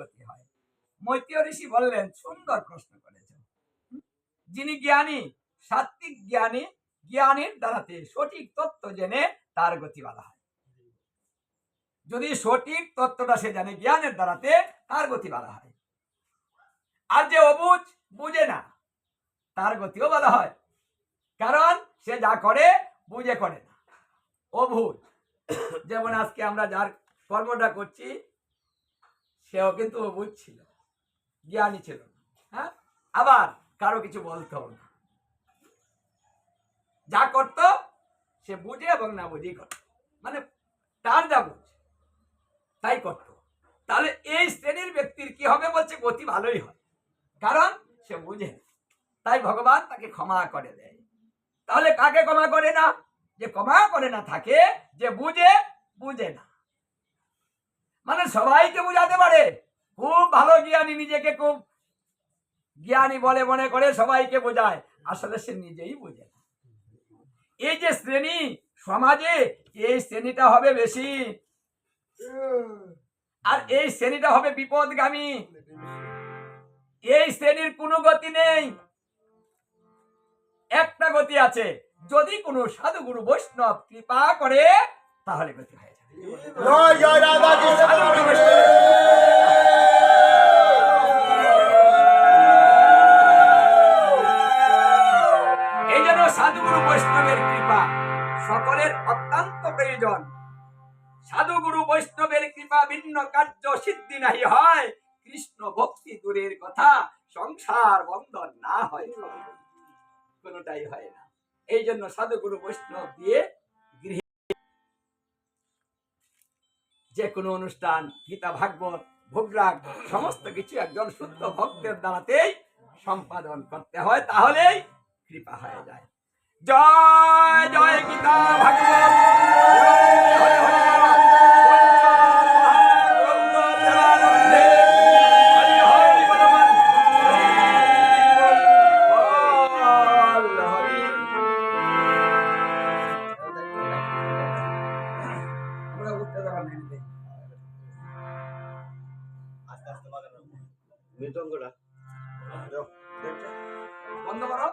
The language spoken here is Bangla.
গতি হয়। মৈত্রীয় ঋষি বললেন, সুন্দর প্রশ্ন করেছ। যিনি জ্ঞানী সাত্বিক জ্ঞানী, জ্ঞানীর দ্বারাতে সঠিক তত্ত্ব জেনে তার গতি বলা হয়। যদি সঠিক তত্ত্বটা সে জানে জ্ঞানের দ্বারাতে, তার গতি বলা হয়। আর যে অবুঝ, বুঝে না, তার গতিও বলা হয়। কারণ সে যা করে, বুঝে করে না। অভুজ যেমন আজকে আমরা যার কর্মটা করছি সেও কিন্তু অবুঝ ছিল জ্ঞানী ছিল হ্যাঁ? আবার কারও কিছু বলতো না। যা করতো, সে বুঝে এবং না বুঝেই করত। মানে তার যা বুঝ, তাই করত। তাহলে এই শ্রেণির ব্যক্তির কি হবে বলছে, গতি ভালোই হয় কারণ সে বুঝে তাই ভগবান তাকে ক্ষমা করে দেয়। তাহলে কাকে ক্ষমা করে না? যে ক্ষমা করে না থাকে, যে বুঝে বুঝে না। মানে সবাইকে বুঝাতে পারে। খুব ভালো জ্ঞানী নিজেকে, খুব জ্ঞানী বলে মনে করে সবাইকে বোঝায়। আসলে সে নিজেই বুঝে না। এই যে শ্রেণি সমাজে, এই শ্রেণীটা হবে বেশি। আর এই শ্রেণীটা হবে বিপদগামী। এই শ্রেণির কোনো গতি নেই। একটা গতি আছে, যদি কোনো সাধুগুরু বৈষ্ণব কৃপা করে, তাহলে গতি হয়ে যাবে। কার্য সিদ্ধি নাহি হয়। কৃষ্ণ ভক্তি দূরের কথা, সংসার বন্ধন না হয় কোনটাই হয় না। এই জন্য সাধুগুরু বৈষ্ণব দিয়ে যে কোনো অনুষ্ঠান, গীতা, ভাগবত, ভোগরাগ, সমস্ত কিছু একজন শুদ্ধ ভক্তের দ্বারাতেই সম্পাদন করতে হয়, তাহলেই কৃপা হয়ে যায়। জয় জয় গীতা, ভাগবত। মৃদঙ্গটা বন্ধ করো।